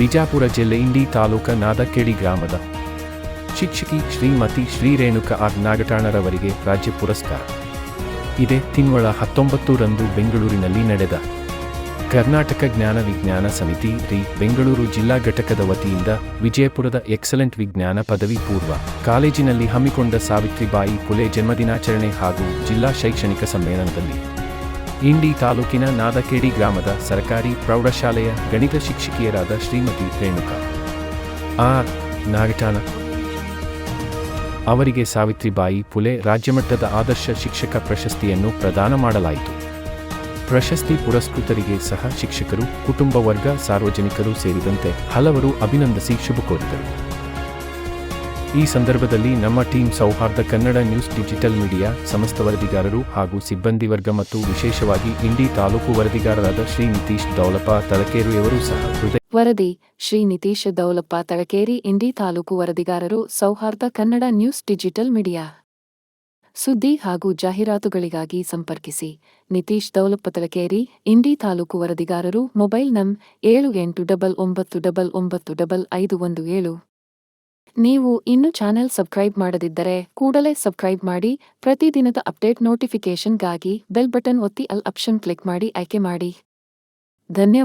ವಿಜಾಪುರ ಜಿಲ್ಲೆ ಇಂಡಿ ತಾಲೂಕ ನಾದಕೇಡಿ ಗ್ರಾಮದ ಶಿಕ್ಷಕಿ ಶ್ರೀಮತಿ ಶ್ರೀ ರೇಣುಕ ಆರ್ ನಾಗಠಾಣರವರಿಗೆ ರಾಜ್ಯ ಪುರಸ್ಕಾರ. ಇದೇ ತಿಂಗಳ ಹತ್ತೊಂಬತ್ತರಂದು ಬೆಂಗಳೂರಿನಲ್ಲಿ ನಡೆದ ಕರ್ನಾಟಕ ಜ್ಞಾನ ವಿಜ್ಞಾನ ಸಮಿತಿ ರಿ ಬೆಂಗಳೂರು ಜಿಲ್ಲಾ ಘಟಕದ ವತಿಯಿಂದ ವಿಜಯಪುರದ ಎಕ್ಸಲೆಂಟ್ ವಿಜ್ಞಾನ ಪದವಿ ಪೂರ್ವ ಕಾಲೇಜಿನಲ್ಲಿ ಹಮ್ಮಿಕೊಂಡ ಸಾವಿತ್ರಿಬಾಯಿ ಪುಲೆ ಜನ್ಮದಿನಾಚರಣೆ ಹಾಗೂ ಜಿಲ್ಲಾ ಶೈಕ್ಷಣಿಕ ಸಮ್ಮೇಳನದಲ್ಲಿ ಇಂಡಿ ತಾಲೂಕಿನ ನಾದಕೇಡಿ ಗ್ರಾಮದ ಸರ್ಕಾರಿ ಪ್ರೌಢಶಾಲೆಯ ಗಣಿತ ಶಿಕ್ಷಕಿಯರಾದ ಶ್ರೀಮತಿ ರೇಣುಕಾ. ಆರ್ ನಾಗಟಾನ ಅವರಿಗೆ ಸಾವಿತ್ರಿಬಾಯಿ ಪುಲೆ ರಾಜ್ಯಮಟ್ಟದ ಆದರ್ಶ ಶಿಕ್ಷಕ ಪ್ರಶಸ್ತಿಯನ್ನು ಪ್ರದಾನ ಮಾಡಲಾಯಿತು. ಪ್ರಶಸ್ತಿ ಪುರಸ್ಕೃತರಿಗೆ ಸಹ ಶಿಕ್ಷಕರು, ಕುಟುಂಬ ವರ್ಗ, ಸಾರ್ವಜನಿಕರು ಸೇರಿದಂತೆ ಹಲವರು ಅಭಿನಂದಿಸಿ ಶುಭ ಕೋರಿದರು ಈ ಸಂದರ್ಭದಲ್ಲಿ ನಮ್ಮ ಟೀಮ್ ಸೌಹಾರ್ದ ಕನ್ನಡ ನ್ಯೂಸ್ ಡಿಜಿಟಲ್ ಮೀಡಿಯಾ ಸಮಸ್ತ ವರದಿಗಾರರು ಹಾಗೂ ಸಿಬ್ಬಂದಿ ವರ್ಗ ಮತ್ತು ವಿಶೇಷವಾಗಿ ಇಂಡಿ ತಾಲೂಕು ವರದಿಗಾರರಾದ ಶ್ರೀ ನಿತೀಶ್ ದೌಲಪ್ಪ ತಲಕೇರಿಯವರು ಸಹ ವರದಿ, ಶ್ರೀ ನಿತೀಶ್ ದೌಲಪ್ಪ ತಳಕೇರಿ, ಇಂಡಿ ತಾಲೂಕು ವರದಿಗಾರರು ಸೌಹಾರ್ದ ಕನ್ನಡ ನ್ಯೂಸ್ ಡಿಜಿಟಲ್ ಮೀಡಿಯಾ. ಸುದ್ದಿ ಹಾಗೂ ಜಾಹೀರಾತುಗಳಿಗಾಗಿ ಸಂಪರ್ಕಿಸಿ. ನಿತೀಶ್ ದೌಲಪ್ಪ ತಳಕೇರಿ, ಇಂಡಿ ತಾಲೂಕು ವರದಿಗಾರರು, ಮೊಬೈಲ್ ನಂ ಏಳು ಎಂಟು ಡಬಲ್ ಒಂಬತ್ತು ಡಬಲ್ ಒಂಬತ್ತು ಡಬಲ್ ಐದು ಒಂದು ಏಳು. ನೀವು ಇನ್ನು ಚಾನೆಲ್ ಸಬ್ಸ್ಕ್ರೈಬ್ ಮಾಡದಿದ್ದರೆ ಕೂಡಲೇ ಸಬ್ಸ್ಕ್ರೈಬ್ ಮಾಡಿ ಪ್ರತಿದಿನದ ಅಪ್ಡೇಟ್ ನೋಟಿಫಿಕೇಷನ್ಗಾಗಿ ಬೆಲ್ ಬಟನ್ ಒತ್ತಿ ಅಲ್ ಆಪ್ಷನ್ ಕ್ಲಿಕ್ ಮಾಡಿ ಆಯ್ಕೆ ಮಾಡಿ. ಧನ್ಯವಾದ.